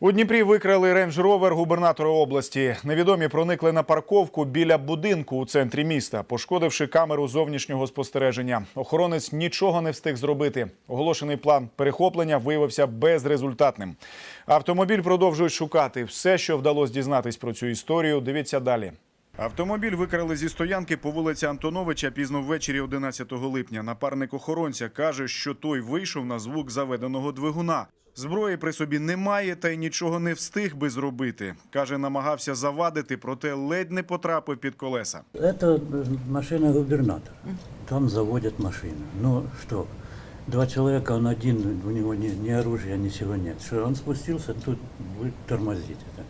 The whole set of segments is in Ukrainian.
У Дніпрі викрали рейндж ровер губернатора області. Невідомі проникли на парковку біля будинку у центрі міста, пошкодивши камеру зовнішнього спостереження. Охоронець нічого не встиг зробити. Оголошений план перехоплення виявився безрезультатним. Автомобіль продовжують шукати. Все, що вдалося дізнатись про цю історію, дивіться далі. Автомобіль викрали зі стоянки по вулиці Антоновича пізно ввечері 11 липня. Напарник охоронця каже, що той вийшов на звук заведеного двигуна. Зброї при собі немає та й нічого не встиг би зробити. Каже, намагався завадити, проте ледь не потрапив під колеса. Это э, машина губернатора. Там заводят машины. Ну что, два человека, он один, у него ни, ни оружия, ничего нет. Что он спустился, тут будет тормозить. Это.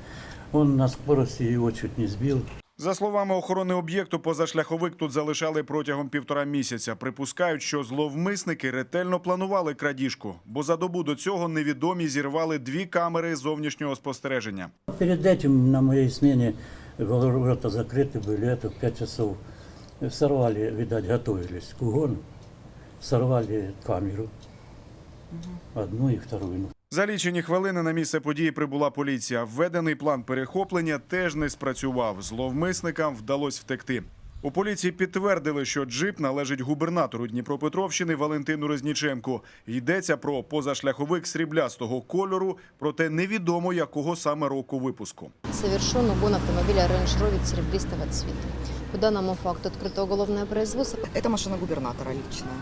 Он на скорости его чуть не сбил. За словами охорони об'єкту, позашляховик тут залишали протягом півтора місяця. Припускають, що зловмисники ретельно планували крадіжку, бо за добу до цього невідомі зірвали дві камери зовнішнього спостереження. Перед этим на моей смене ворота закрыты были, это в 5 часов сорвали, видать, готовились к угону, сорвали камеру, одну и вторую. За лічені хвилини на місце події прибула поліція. Введений план перехоплення теж не спрацював. Зловмисникам вдалося втекти. У поліції підтвердили, що джип належить губернатору Дніпропетровщини Валентину Резніченку. Йдеться про позашляховик сріблястого кольору, проте невідомо якого саме року випуску. Совершен угон автомобиля Range Rover серебристого цвета. По данному факту открыто уголовное производство. Это машина губернатора личная.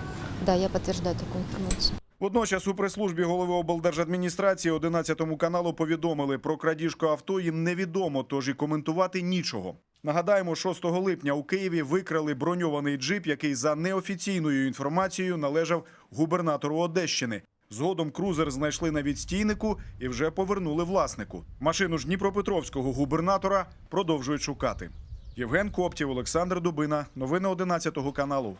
Да, я подтверждаю такую информацию. Водночас у прес-службі голови облдержадміністрації 11 каналу повідомили про крадіжку авто їм невідомо, тож і коментувати нічого. Нагадаємо, 6 липня у Києві викрали броньований джип, який за неофіційною інформацією належав губернатору Одещини. Згодом крузер знайшли на відстійнику і вже повернули власнику. Машину ж Дніпропетровського губернатора продовжують шукати. Євген Коптів, Олександр Дубина. Новини 11 каналу.